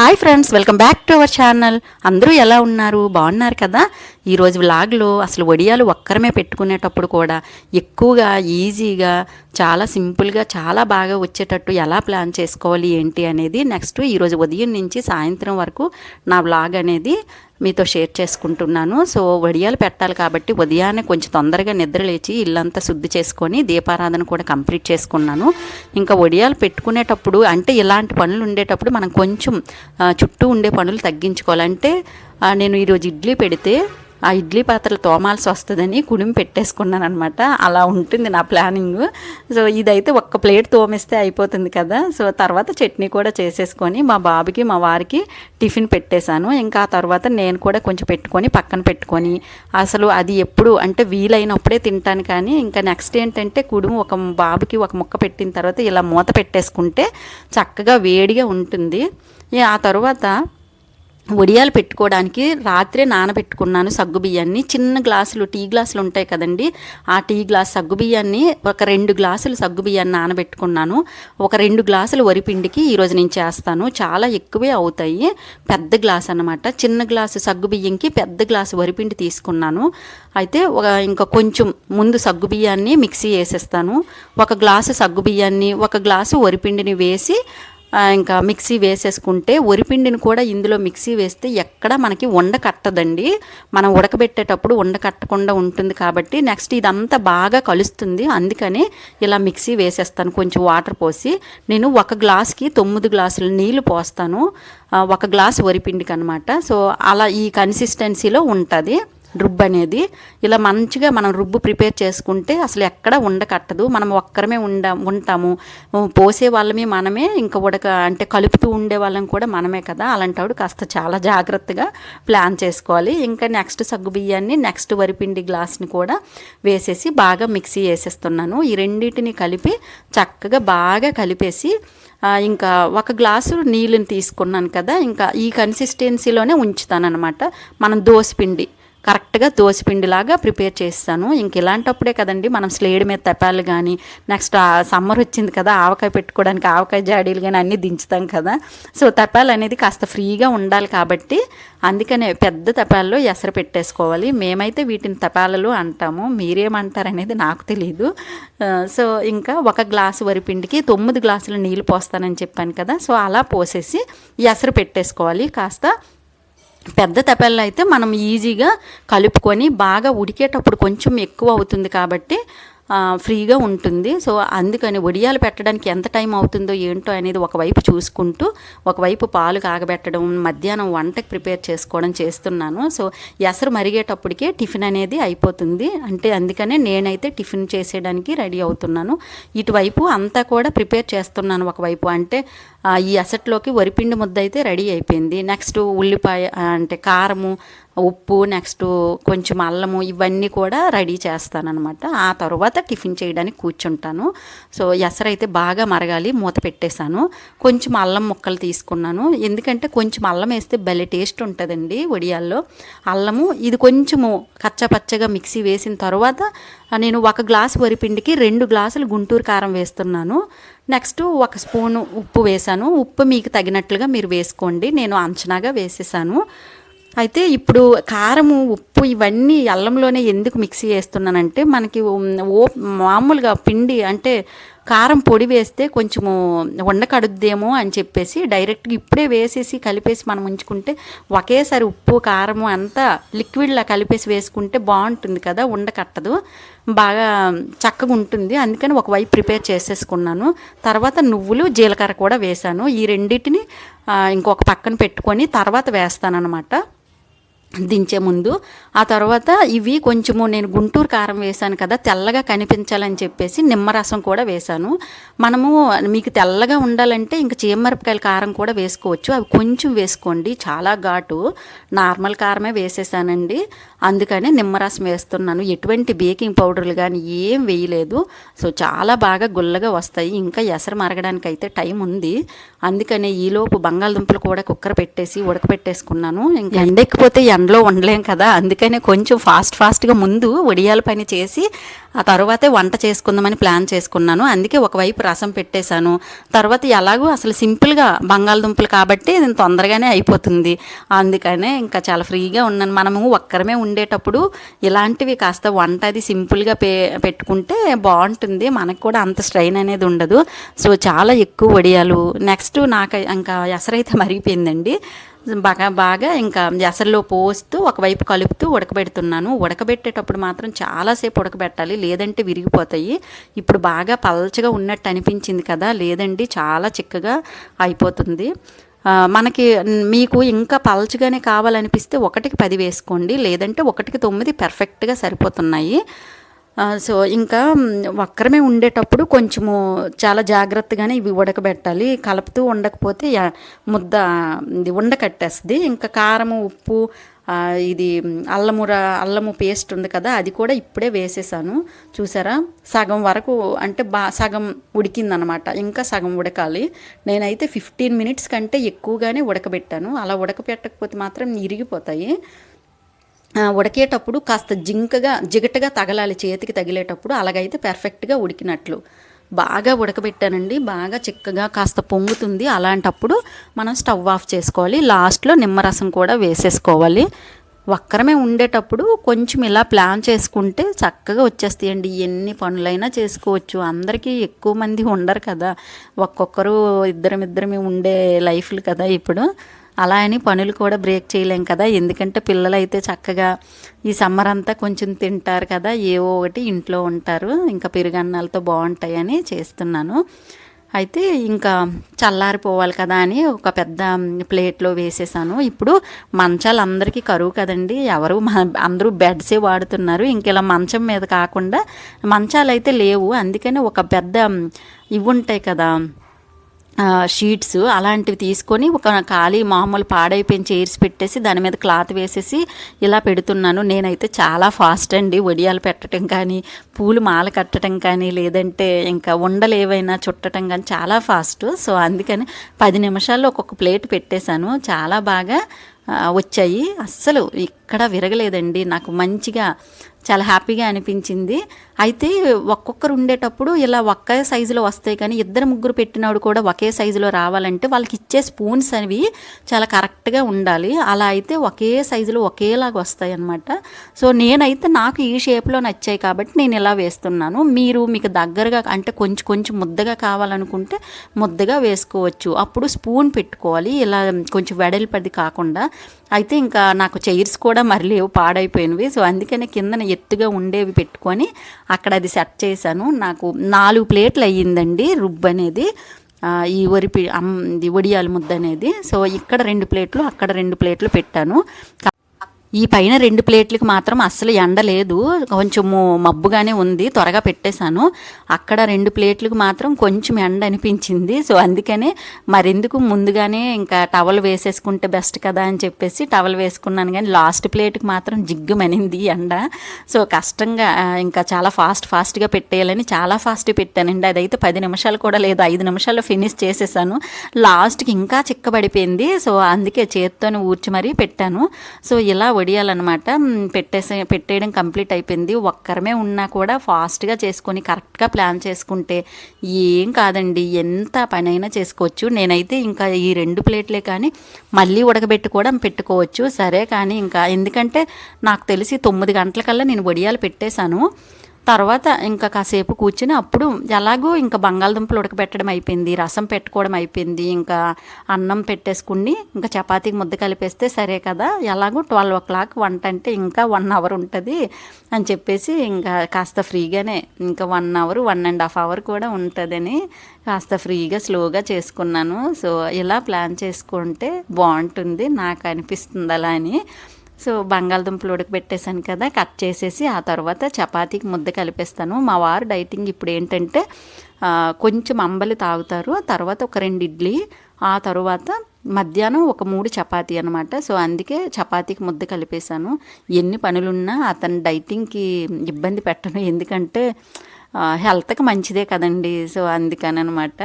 Hi friends welcome back to our channel అందరూ ఎలా ఉన్నారు? బాగున్నారు కదా? ఈరోజు వ్లాగ్లో అసలు వడియాలు ఒక్కరమే పెట్టుకునేటప్పుడు కూడా ఎక్కువగా ఈజీగా చాలా సింపుల్గా చాలా బాగా వచ్చేటట్టు ఎలా ప్లాన్ చేసుకోవాలి ఏంటి అనేది నెక్స్ట్ ఈరోజు ఉదయం నుంచి సాయంత్రం వరకు నా వ్లాగ్ అనేది మీతో షేర్ చేసుకుంటున్నాను. సో వడియాలు పెట్టాలి కాబట్టి ఉదయాన్నే కొంచెం తొందరగా నిద్ర లేచి ఇల్లంతా శుద్ధి చేసుకొని దీపారాధన కూడా కంప్లీట్ చేసుకున్నాను. ఇంకా వడియాలు పెట్టుకునేటప్పుడు అంటే ఇలాంటి పనులు ఉండేటప్పుడు మనం కొంచెం చుట్టూ ఉండే పనులు తగ్గించుకోవాలంటే నేను ఈరోజు ఇడ్లీ పెడితే ఆ ఇడ్లీ పాత్రలు తోమాల్సి వస్తుందని కుడిమి పెట్టేసుకున్నాను అనమాట అలా ఉంటుంది నా ప్లానింగ్. సో ఇదైతే ఒక్క ప్లేట్ తోమిస్తే అయిపోతుంది కదా. సో తర్వాత చట్నీ కూడా చేసేసుకొని మా బాబుకి మా వారికి టిఫిన్ పెట్టేశాను. ఇంకా ఆ తర్వాత నేను కూడా కొంచెం పెట్టుకొని పక్కన పెట్టుకొని అసలు అది ఎప్పుడు అంటే వీలైనప్పుడే తింటాను కానీ ఇంకా నెక్స్ట్ ఏంటంటే కుడుము ఒక బాబుకి ఒక ముక్క పెట్టిన తర్వాత ఇలా మూత పెట్టేసుకుంటే చక్కగా వేడిగా ఉంటుంది. ఆ తర్వాత వడియాలు పెట్టుకోవడానికి రాత్రే నానబెట్టుకున్నాను సగ్గుబియ్యాన్ని చిన్న గ్లాసులు టీ గ్లాసులు ఉంటాయి కదండి. ఆ టీ గ్లాస్ సగ్గుబియ్యాన్ని ఒక రెండు గ్లాసులు సగ్గుబియ్యాన్ని నానబెట్టుకున్నాను. ఒక రెండు గ్లాసులు వరిపిండికి ఈరోజు నేను చేస్తాను. చాలా ఎక్కువే అవుతాయి. పెద్ద గ్లాస్ అన్నమాట. చిన్న గ్లాసు సగ్గుబియ్యంకి పెద్ద గ్లాసు వరిపిండి తీసుకున్నాను. అయితే ఒక ఇంకా కొంచెం ముందు సగ్గుబియ్యాన్ని మిక్సీ వేసేస్తాను. ఒక గ్లాసు సగ్గుబియ్యాన్ని ఒక గ్లాసు వరిపిండిని వేసి ఇంకా మిక్సీ వేసేసుకుంటే వరిపిండిని కూడా ఇందులో మిక్సీ వేస్తే ఎక్కడ మనకి ఉండ కట్టదండి. మనం ఉడకబెట్టేటప్పుడు ఉండ కట్టకుండా ఉంటుంది కాబట్టి నెక్స్ట్ ఇదంతా బాగా కలుస్తుంది. అందుకని ఇలా మిక్సీ వేసేస్తాను. కొంచెం వాటర్ పోసి నేను ఒక గ్లాస్కి తొమ్మిది గ్లాసులు నీళ్ళు పోస్తాను. ఒక గ్లాస్ వరిపిండికి అనమాట సో అలా ఈ కన్సిస్టెన్సీలో ఉంటుంది. రుబ్బు అనేది ఇలా మంచిగా మనం రుబ్బు ప్రిపేర్ చేసుకుంటే అసలు ఎక్కడ ఉండకట్టదు. మనం ఒక్కరమే ఉండ ఉంటాము. పోసే వాళ్ళమే మనమే ఇంకా ఉడక అంటే కలుపుతూ ఉండే వాళ్ళం కూడా మనమే కదా. అలాంటప్పుడు కాస్త చాలా జాగ్రత్తగా ప్లాన్ చేసుకోవాలి. ఇంకా నెక్స్ట్ సగ్గు బియ్యాన్ని నెక్స్ట్ వరిపిండి గ్లాస్ని కూడా వేసేసి బాగా మిక్సీ వేసేస్తున్నాను. ఈ రెండింటిని కలిపి చక్కగా బాగా కలిపేసి ఇంకా ఒక గ్లాసు నీళ్ళని తీసుకున్నాను కదా. ఇంకా ఈ కన్సిస్టెన్సీలోనే ఉంచుతానన్నమాట. మనం దోసపిండి. కరెక్ట్గా దోసిపిండిలాగా ప్రిపేర్ చేస్తాను. ఇంక ఇలాంటప్పుడే కదండి మనం స్లేడ్ మీద తెపాలు కానీ నెక్స్ట్ సమ్మర్ వచ్చింది కదా ఆవకాయ పెట్టుకోవడానికి ఆవకాయ జాడీలు కానీ అన్నీ దించుతాం కదా. సో తెపాలు అనేది కాస్త ఫ్రీగా ఉండాలి కాబట్టి అందుకనే పెద్ద తపాల్లో ఎసరు పెట్టేసుకోవాలి. మేమైతే వీటిని తెపాలలు అంటాము. మీరేమంటారు అనేది నాకు తెలియదు సో ఇంకా ఒక గ్లాసు వరిపిండికి తొమ్మిది గ్లాసులు నీళ్ళు పోస్తానని చెప్పాను కదా సో అలా పోసేసి ఎసరు పెట్టేసుకోవాలి. కాస్త పెద్ద తపెల్లో అయితే మనం ఈజీగా కలుపుకొని బాగా ఉడికేటప్పుడు కొంచెం ఎక్కువ అవుతుంది కాబట్టి ఫ్రీగా ఉంటుంది. సో అందుకని వడియాలు పెట్టడానికి ఎంత టైం అవుతుందో ఏంటో అనేది ఒకవైపు చూసుకుంటూ ఒకవైపు పాలు కాగబెట్టడం మధ్యాహ్నం వంటకి ప్రిపేర్ చేసుకోవడం చేస్తున్నాను. సో ఎసరు మరిగేటప్పటికే టిఫిన్ అనేది అయిపోతుంది. అంటే అందుకనే నేనైతే టిఫిన్ చేసేయడానికి రెడీ అవుతున్నాను. ఇటువైపు అంతా కూడా ప్రిపేర్ చేస్తున్నాను ఒకవైపు. అంటే ఈ అసట్లోకి వరిపిండి ముద్ద అయితే రెడీ అయిపోయింది. నెక్స్ట్ ఉల్లిపాయ అంటే కారము ఉప్పు నెక్స్ట్ కొంచెం అల్లము ఇవన్నీ కూడా రెడీ చేస్తానన్నమాట. ఆ తర్వాత టిఫిన్ చేయడానికి కూర్చుంటాను. సో ఎసరైతే బాగా మరగాలి మూత పెట్టేశాను. కొంచెం అల్లం ముక్కలు తీసుకున్నాను. ఎందుకంటే కొంచెం అల్లం వేస్తే భలే టేస్ట్ ఉంటుందండి వడియాల్లో. అల్లము ఇది కొంచెము కచ్చపచ్చగా మిక్సీ వేసిన తర్వాత నేను ఒక గ్లాసు వరిపిండికి రెండు గ్లాసులు గుంటూరు కారం వేస్తున్నాను. నెక్స్ట్ ఒక స్పూను ఉప్పు వేసాను ఉప్పు మీకు తగినట్లుగా మీరు వేసుకోండి. నేను అంచనాగా వేసేసాను. అయితే ఇప్పుడు కారము ఉప్పు ఉప్పు ఇవన్నీ అల్లంలోనే ఎందుకు మిక్సీ చేస్తున్నానంటే మనకి ఓ మామూలుగా పిండి అంటే కారం పొడి వేస్తే కొంచెము వండకడుద్దేమో అని చెప్పేసి డైరెక్ట్గా ఇప్పుడే వేసేసి కలిపేసి మనం ఉంచుకుంటే ఒకేసారి ఉప్పు కారము అంతా లిక్విడ్లా కలిపేసి వేసుకుంటే బాగుంటుంది కదా ఉండకట్టదు బాగా చక్కగా ఉంటుంది. అందుకని ఒకవైపు ప్రిపేర్ చేసేసుకున్నాను. తర్వాత నువ్వులు జీలకర్ర కూడా వేశాను. ఈ రెండింటిని ఇంకొక పక్కన పెట్టుకొని తర్వాత వేస్తానన్నమాట. దించే ముందు ఆ తర్వాత ఇవి కొంచెము నేను గుంటూరు కారం వేశాను కదా తెల్లగా కనిపించాలని చెప్పేసి నిమ్మరసం కూడా వేశాను. మనము మీకు తెల్లగా ఉండాలంటే ఇంకా చీమమిరపకాయల కారం కూడా వేసుకోవచ్చు. అవి కొంచెం వేసుకోండి చాలా ఘాటు. నార్మల్ కారమే వేసేసానండి. అందుకని నిమ్మరసం వేస్తున్నాను. ఎటువంటి బేకింగ్ పౌడర్లు కానీ ఏం వేయలేదు. సో చాలా బాగా గుల్లగా వస్తాయి. ఇంకా ఎసరు మరగడానికి అయితే టైం ఉంది. అందుకనే ఈలోపు బంగాళదుంపలు కూడా కుక్కర్ పెట్టేసి ఉడకపెట్టేసుకున్నాను. ఇంకా ఎండెక్కిపోతే ఎండలో ఉండలేం కదా. అందుకనే కొంచెం ఫాస్ట్ ఫాస్ట్గా ముందు వడియాల పని చేసి ఆ తర్వాతే వంట చేసుకుందామని ప్లాన్ చేసుకున్నాను. అందుకే ఒకవైపు రసం పెట్టేశాను. తర్వాత ఎలాగో అసలు సింపుల్గా బంగాళదుంపలు కాబట్టి ఇది తొందరగానే అయిపోతుంది. అందుకనే ఇంకా చాలా ఫ్రీగా ఉన్నాను. మనము ఒక్కరమే ఉండి ఉండేటప్పుడు ఇలాంటివి కాస్త వంట అది సింపుల్గా పే పెట్టుకుంటే బాగుంటుంది. మనకు కూడా అంత స్ట్రెయిన్ అనేది ఉండదు. సో చాలా ఎక్కువ వడియాలు. నెక్స్ట్ నాకు ఇంకా ఎసరైతే మరిగిపోయిందండి. బాగా బాగా ఇంకా ఎసరులో పోస్తూ ఒకవైపు కలుపుతూ ఉడకబెడుతున్నాను. ఉడకబెట్టేటప్పుడు మాత్రం చాలాసేపు ఉడకబెట్టాలి. లేదంటే విరిగిపోతాయి. ఇప్పుడు బాగా పల్చగా ఉన్నట్టు అనిపించింది కదా. లేదండి చాలా చిక్కగా అయిపోతుంది. మనకి మీకు ఇంకా పలచగానే కావాలనిపిస్తే ఒకటికి పది వేసుకోండి లేదంటే ఒకటికి తొమ్మిది పర్ఫెక్ట్గా సరిపోతున్నాయి. సో ఇంకా మ్, ఒక్కరమే ఉండేటప్పుడు కొంచెము చాలా జాగ్రత్తగానే ఇవి ఉడకబెట్టాలి. కలుపుతూ ఉండకపోతే ముద్ద ఇది ఉండకట్టేస్తుంది ఇంకా కారము ఉప్పు ఇది మ్, అల్లము పేస్ట్ ఉంది కదా అది కూడా ఇప్పుడే వేసేసాను. చూసారా? సగం వరకు అంటే బా సగం ఉడికిందనమాట. ఇంకా సగం ఉడకాలి. నేనైతే ఫిఫ్టీన్ మినిట్స్ కంటే ఎక్కువగానే ఉడకబెట్టాను. అలా ఉడకబెట్టకపోతే మాత్రం ఇరిగిపోతాయి. ఉడికేటప్పుడు కాస్త జింకగా జిగటగా తగలాలి చేతికి తగిలేటప్పుడు అలాగైతే పర్ఫెక్ట్గా ఉడికినట్లు. బాగా ఉడకబెట్టానండి. బాగా చిక్కగా కాస్త పొంగుతుంది. అలాంటప్పుడు మనం స్టవ్ ఆఫ్ చేసుకోవాలి. లాస్ట్లో నిమ్మరసం కూడా వేసేసుకోవాలి. ఒక్కరమే ఉండేటప్పుడు కొంచెం ఇలా ప్లాన్ చేసుకుంటే చక్కగా వచ్చేస్తాయండి. ఎన్ని పనులైనా చేసుకోవచ్చు. అందరికీ ఎక్కువ మంది ఉండరు కదా. ఒక్కొక్కరు ఇద్దరం ఇద్దరమే ఉండే లైఫ్లు కదా ఇప్పుడు. అలా అని పనులు కూడా బ్రేక్ చేయలేం కదా. ఎందుకంటే పిల్లలు అయితే చక్కగా ఈ సమ్మర్ అంతా కొంచెం తింటారు కదా. ఏవో ఒకటి ఇంట్లో ఉంటారు. ఇంకా పెరుగన్నాలతో బాగుంటాయని చేస్తున్నాను. అయితే ఇంకా చల్లారిపోవాలి కదా అని ఒక పెద్ద ప్లేట్లో వేసేసాను. ఇప్పుడు మంచాలు అందరికీ కరువు కదండి. ఎవరు అందరూ బెడ్సే వాడుతున్నారు. ఇంక ఇలా మంచం మీద కాకుండా మంచాలు అయితే లేవు. అందుకని ఒక పెద్ద ఇవి ఉంటాయి కదా షీట్స్ అలాంటివి తీసుకొని ఒక ఖాళీ మామూలు పాడైపోయిన చైర్స్ పెట్టేసి దాని మీద క్లాత్ వేసేసి ఇలా పెడుతున్నాను. నేనైతే చాలా ఫాస్ట్ అండి. ఒడియాలు పెట్టడం కానీ పూలు మాల కట్టడం కానీ లేదంటే ఇంకా ఉండలు ఏవైనా చుట్టడం కానీ చాలా ఫాస్ట్. సో అందుకని పది నిమిషాల్లో ఒక్కొక్క ప్లేట్ పెట్టేశాను. చాలా బాగా వచ్చాయి. అస్సలు ఇక్కడ విరగలేదండి. నాకు మంచిగా చాలా హ్యాపీగా అనిపించింది. అయితే ఒక్కొక్కరు ఉండేటప్పుడు ఇలా ఒకే సైజులో వస్తాయి కానీ ఇద్దరు ముగ్గురు పెట్టినప్పుడు కూడా ఒకే సైజులో రావాలంటే వాళ్ళకి ఇచ్చే స్పూన్స్ అనేవి చాలా కరెక్ట్గా ఉండాలి. అలా అయితే ఒకే సైజులో ఒకేలాగా వస్తాయి అన్నమాట సో నేనైతే నాకు ఈ షేప్లో నచ్చాయి కాబట్టి నేను ఇలా వేస్తున్నాను. మీరు మీకు దగ్గరగా అంటే కొంచెం కొంచెం ముద్దగా కావాలనుకుంటే ముద్దగా వేసుకోవచ్చు. అప్పుడు స్పూన్ పెట్టుకోవాలి. ఇలా కొంచెం వెడల్పది కాకుండా అయితే ఇంకా నాకు చైర్స్ కూడా మరి లేవు పాడైపోయినవి. సో అందుకని కిందన ఎత్తుగా ఉండేవి పెట్టుకొని అక్కడ అది సెట్ చేశాను. నాకు నాలుగు ప్లేట్లు అయ్యిందండి రుబ్బు అనేది. ఈ వరిపి అమ్ ఇది వడియాల ముద్ద అనేది. సో ఇక్కడ రెండు ప్లేట్లు అక్కడ రెండు ప్లేట్లు పెట్టాను. ఈ పైన రెండు ప్లేట్లకి మాత్రం అస్సలు ఎండ లేదు. కొంచెము మబ్బుగానే ఉంది. త్వరగా పెట్టేశాను. అక్కడ రెండు ప్లేట్లకు మాత్రం కొంచెం ఎండ అనిపించింది. సో అందుకనే మరెందుకు ముందుగానే ఇంకా టవల్ వేసేసుకుంటే బెస్ట్ కదా అని చెప్పేసి టవల్ వేసుకున్నాను. కానీ లాస్ట్ ప్లేట్కి మాత్రం జిగ్గుమనింది ఎండ. సో కష్టంగా ఇంకా చాలా ఫాస్ట్ ఫాస్ట్గా పెట్టేయాలని చాలా ఫాస్ట్ పెట్టానండి. అదైతే పది నిమిషాలు కూడా లేదు. ఐదు నిమిషాల్లో ఫినిష్ చేసేసాను. లాస్ట్కి ఇంకా చిక్కబడిపోయింది. సో అందుకే చేత్తోనే ఊర్చి మరీ పెట్టాను. సో ఇలా వడియాలన్నమాట పెట్టేసే పెట్టేయడం కంప్లీట్ అయిపోయింది. ఒక్కరమే ఉన్నా కూడా ఫాస్ట్గా చేసుకొని కరెక్ట్గా ప్లాన్ చేసుకుంటే ఏం కాదండి. ఎంత పనైనా చేసుకోవచ్చు. నేనైతే ఇంకా ఈ రెండు ప్లేట్లే కానీ మళ్ళీ ఉడకబెట్టి కూడా పెట్టుకోవచ్చు. సరే కానీ ఇంకా ఎందుకంటే నాకు తెలిసి తొమ్మిది గంటలకల్లా నేను వడియాలు పెట్టేశాను. తర్వాత ఇంకా కాసేపు కూర్చుని అప్పుడు ఎలాగో ఇంకా బంగాళదుంపలు ఉడకబెట్టడం అయిపోయింది రసం పెట్టుకోవడం అయిపోయింది ఇంకా అన్నం పెట్టేసుకుని ఇంకా చపాతీకి ముద్ద కలిపేస్తే సరే కదా ఎలాగో ట్వెల్వ్ ఓ క్లాక్ వంట అంటే ఇంకా వన్ అవర్ ఉంటుంది అని చెప్పేసి ఇంకా కాస్త ఫ్రీగానే ఇంకా one hour one and half hour కూడా ఉంటుందని కాస్త ఫ్రీగా స్లోగా చేసుకున్నాను. సో ఇలా ప్లాన్ చేసుకుంటే బాగుంటుంది నాకు అనిపిస్తుంది అలా అని. సో బంగాళదుంపలు ఉడకబెట్టేశాను కదా కట్ చేసేసి ఆ తర్వాత చపాతీకి ముద్ద కలిపేస్తాను. మా వారు డైటింగ్ ఇప్పుడు ఏంటంటే కొంచెం అంబలి తాగుతారు. తర్వాత ఒక రెండు ఇడ్లీ ఆ తర్వాత మధ్యాహ్నం ఒక మూడు చపాతీ అనమాట సో అందుకే చపాతీకి ముద్ద కలిపేశాను. ఎన్ని పనులున్నా అతని డైటింగ్కి ఇబ్బంది పెట్టను. ఎందుకంటే హెల్త్కి మంచిదే కదండి. సో అందుకని అనమాట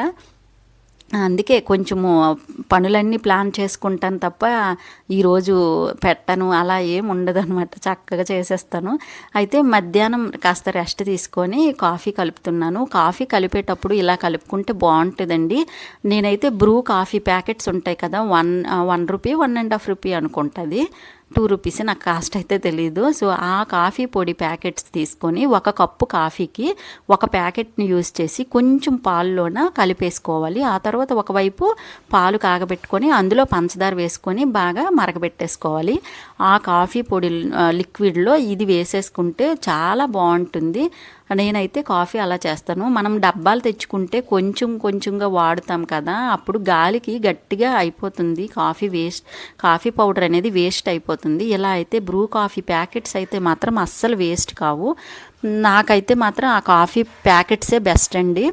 అందుకే కొంచెము పనులన్నీ ప్లాన్ చేసుకుంటాను తప్ప ఈరోజు పెట్టను అలా ఏం ఉండదు అనమాట చక్కగా చేసేస్తాను. అయితే మధ్యాహ్నం కాస్త రెస్ట్ తీసుకొని కాఫీ కలుపుతున్నాను. కాఫీ కలిపేటప్పుడు ఇలా కలుపుకుంటే బాగుంటుందండి. నేనైతే బ్రూ కాఫీ ప్యాకెట్స్ ఉంటాయి కదా one one rupee one and half rupee అనుకుంటుంది. టూ రూపీస్ నాకు కాస్ట్ అయితే తెలియదు సో ఆ కాఫీ పొడి ప్యాకెట్స్ తీసుకొని ఒక కప్పు కాఫీకి ఒక ప్యాకెట్ని యూజ్ చేసి కొంచెం పాలులోన కలిపేసుకోవాలి. ఆ తర్వాత ఒకవైపు పాలు కాగబెట్టుకొని అందులో పంచదార వేసుకొని బాగా మరగబెట్టేసుకోవాలి. ఆ కాఫీ పొడి లిక్విడ్లో ఇది వేసేసుకుంటే చాలా బాగుంటుంది. నేనైతే కాఫీ అలా చేస్తాను. మనం డబ్బాలు తెచ్చుకుంటే కొంచెం కొంచెంగా వాడుతాం కదా అప్పుడు గాలికి గట్టిగా అయిపోతుంది కాఫీ వేస్ట్. కాఫీ పౌడర్ అనేది వేస్ట్ అయిపోతుంది. ఇలా అయితే బ్రూ కాఫీ ప్యాకెట్స్ అయితే మాత్రం అస్సలు వేస్ట్ కావు. నాకైతే మాత్రం ఆ కాఫీ ప్యాకెట్సే బెస్ట్ అండి.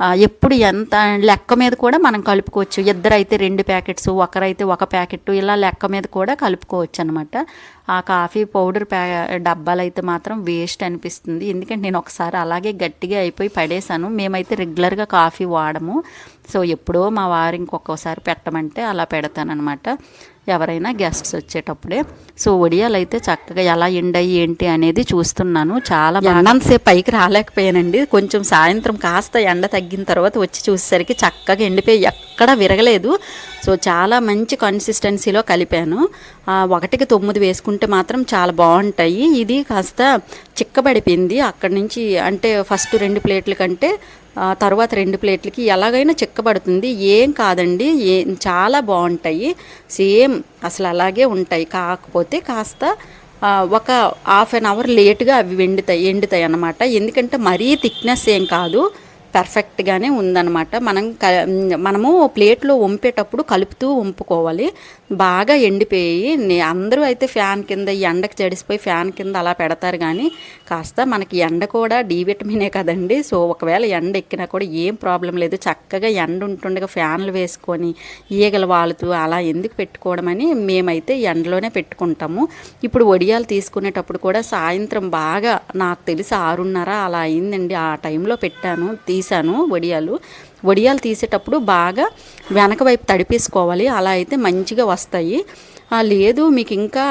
ఎప్పుడు ఎంత లెక్క మీద కూడా మనం కలుపుకోవచ్చు. ఇద్దరైతే రెండు ప్యాకెట్స్ ఒకరైతే ఒక ప్యాకెట్ ఇలా లెక్క మీద కూడా కలుపుకోవచ్చు అనమాట ఆ కాఫీ పౌడర్ ప్యా డబ్బాలు అయితే మాత్రం వేస్ట్ అనిపిస్తుంది. ఎందుకంటే నేను ఒకసారి అలాగే గట్టిగా అయిపోయి పడేశాను. మేమైతే రెగ్యులర్గా కాఫీ వాడము. సో ఎప్పుడో మా వారు ఇంకొకసారి పెట్టమంటే అలా పెడతానమాట ఎవరైనా గెస్ట్స్ వచ్చేటప్పుడే. సో ఒడియాలు అయితే చక్కగా ఎలా ఎండాయి ఏంటి అనేది చూస్తున్నాను. చాలా ఎండంతసేపు పైకి రాలేకపోయానండి. కొంచెం సాయంత్రం కాస్త ఎండ తగ్గిన తర్వాత వచ్చి చూసేసరికి చక్కగా ఎండిపోయి ఎక్కడ విరగలేదు. సో చాలా మంచి కన్సిస్టెన్సీలో కలిపాను. ఒకటికి తొమ్మిది వేసుకుంటే మాత్రం చాలా బాగుంటాయి. ఇది కాస్త చిక్కబడిపోయింది. అక్కడి నుంచి అంటే ఫస్ట్ రెండు ప్లేట్ల కంటే తర్వాత రెండు ప్లేట్లకి ఎలాగైనా చిక్కబడుతుంది. ఏం కాదండి ఏ చాలా బాగుంటాయి. సేమ్ అసలు అలాగే ఉంటాయి. కాకపోతే కాస్త ఒక హాఫ్ అన్ అవర్ లేట్గా అవి వెండుతాయి ఎండుతాయి అన్నమాట. ఎందుకంటే మరీ థిక్నెస్ ఏం కాదు పర్ఫెక్ట్గానే ఉందన్నమాట. మనం క మనము ప్లేట్లో వంపేటప్పుడు కలుపుతూ వంపుకోవాలి. బాగా ఎండిపోయి నే- అందరూ అయితే ఫ్యాన్ కింద ఎండకు జడిసిపోయి ఫ్యాన్ కింద అలా పెడతారు కానీ కాస్త మనకి ఎండ కూడా డి విటమినే కదండి. సో ఒకవేళ ఎండ ఎక్కినా కూడా ఏం ప్రాబ్లం లేదు. చక్కగా ఎండ ఉంటుండగా ఫ్యాన్లు వేసుకొని ఈగలు వాలుతూ అలా ఎందుకు పెట్టుకోవడం అని మేమైతే ఎండలోనే పెట్టుకుంటాము. ఇప్పుడు వడియాలు తీసుకునేటప్పుడు కూడా సాయంత్రం బాగా నాకు తెలిసి ఆరున్నర అలా అయిందండి. ఆ టైంలో పెట్టాను తీసాను వడియాలు వడియాలు తీసేటప్పుడు బాగా వెనక వైపు తడిపేసుకోవాలి. అలా అయితే మంచిగా వస్తాయి. లేదు మీకు ఇంకా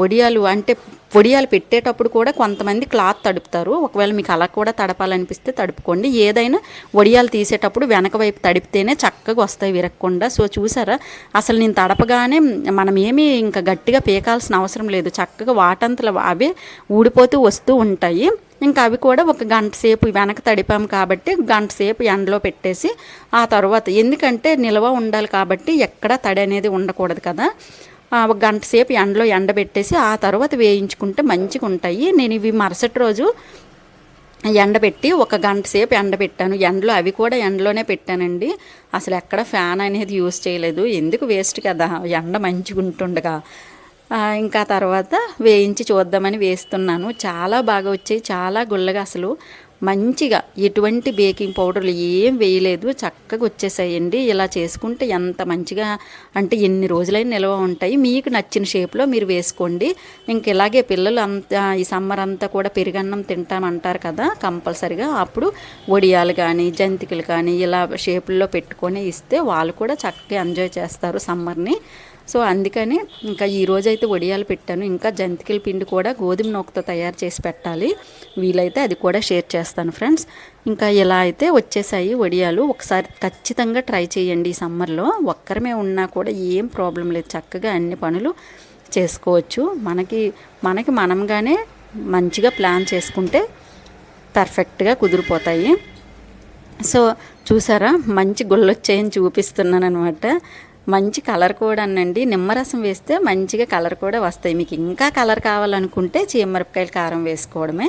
వడియాలు అంటే వడియాలు పెట్టేటప్పుడు కూడా కొంతమంది క్లాత్ తడుపుతారు. ఒకవేళ మీకు అలా కూడా తడపాలనిపిస్తే తడుపుకోండి. ఏదైనా వడియాలు తీసేటప్పుడు వెనక వైపు తడిపితేనే చక్కగా వస్తాయి విరగకుండా. సో చూసారా? అసలు నేను తడపగానే మనం ఏమీ ఇంకా గట్టిగా పీకాల్సిన అవసరం లేదు. చక్కగా వాటంతలు అవే ఊడిపోతూ వస్తూ ఉంటాయి. ఇంకా అవి కూడా ఒక గంట సేపు వెనక తడిపాము కాబట్టి గంట సేపు ఎండలో పెట్టేసి ఆ తర్వాత ఎందుకంటే నిల్వ ఉండాలి కాబట్టి ఎక్కడ తడి అనేది ఉండకూడదు కదా. ఒక గంట సేపు ఎండలో ఎండబెట్టేసి ఆ తర్వాత వేయించుకుంటే మంచిగా ఉంటాయి. నేను ఇవి మరుసటి రోజు ఎండబెట్టి ఒక గంట సేపు ఎండబెట్టాను ఎండలో అవి కూడా ఎండలోనే పెట్టానండి. అసలు ఎక్కడ ఫ్యాన్ అనేది యూస్ చేయలేదు. ఎందుకు వేస్ట్ కదా? ఎండ మంచిగా ఉంటుండగా. ఇంకా తర్వాత వేయించి చూద్దామని వేస్తున్నాను. చాలా బాగా వచ్చాయి చాలా గుల్లగా అసలు. మంచిగా ఎటువంటి బేకింగ్ పౌడర్లు ఏం వేయలేదు చక్కగా వచ్చేసాయండి. ఇలా చేసుకుంటే ఎంత మంచిగా అంటే ఎన్ని రోజులైనా నిల్వ ఉంటాయి. మీకు నచ్చిన షేప్లో మీరు వేసుకోండి. ఇంక ఇలాగే పిల్లలు అంతా ఈ సమ్మర్ అంతా కూడా పెరుగన్నం తింటామంటారు కదా కంపల్సరిగా. అప్పుడు వడియాలు కానీ జంతికలు కానీ ఇలా షేపుల్లో పెట్టుకొని ఇస్తే వాళ్ళు కూడా చక్కగా ఎంజాయ్ చేస్తారు సమ్మర్ని. సో అందుకని ఇంకా ఈరోజైతే అయితే వడియాలు పెట్టాను. ఇంకా జంతికల పిండి కూడా గోధుమ నూకతో తయారు చేసి పెట్టాలి. వీలైతే అది కూడా షేర్ చేస్తాను ఫ్రెండ్స్. ఇంకా ఇలా అయితే వచ్చేసాయి వడియాలు. ఒకసారి ఖచ్చితంగా ట్రై చేయండి ఈ సమ్మర్లో. ఒక్కరమే ఉన్నా కూడా ఏం ప్రాబ్లం లేదు. చక్కగా అన్ని పనులు చేసుకోవచ్చు. మనకి మనకి మనంగానే మంచిగా ప్లాన్ చేసుకుంటే పర్ఫెక్ట్గా కుదిరిపోతాయి. సో చూసారా? మంచి గుళ్ళొచ్చాయని చూపిస్తున్నాను అనమాట మంచి కలర్ కూడా అనండి నిమ్మరసం వేస్తే మంచిగా కలర్ కూడా వస్తాయి. మీకు ఇంకా కలర్ కావాలనుకుంటే చీమరపకాయల కారం వేసుకోవడమే.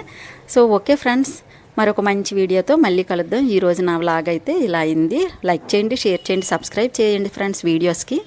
So okay friends. మరొక మంచి వీడియోతో మళ్ళీ కలుద్దాం. ఈరోజు నా వ్లాగ్ అయితే ఇలా అయింది. లైక్ చేయండి షేర్ చేయండి సబ్స్క్రైబ్ చేయండి ఫ్రెండ్స్ వీడియోస్కి.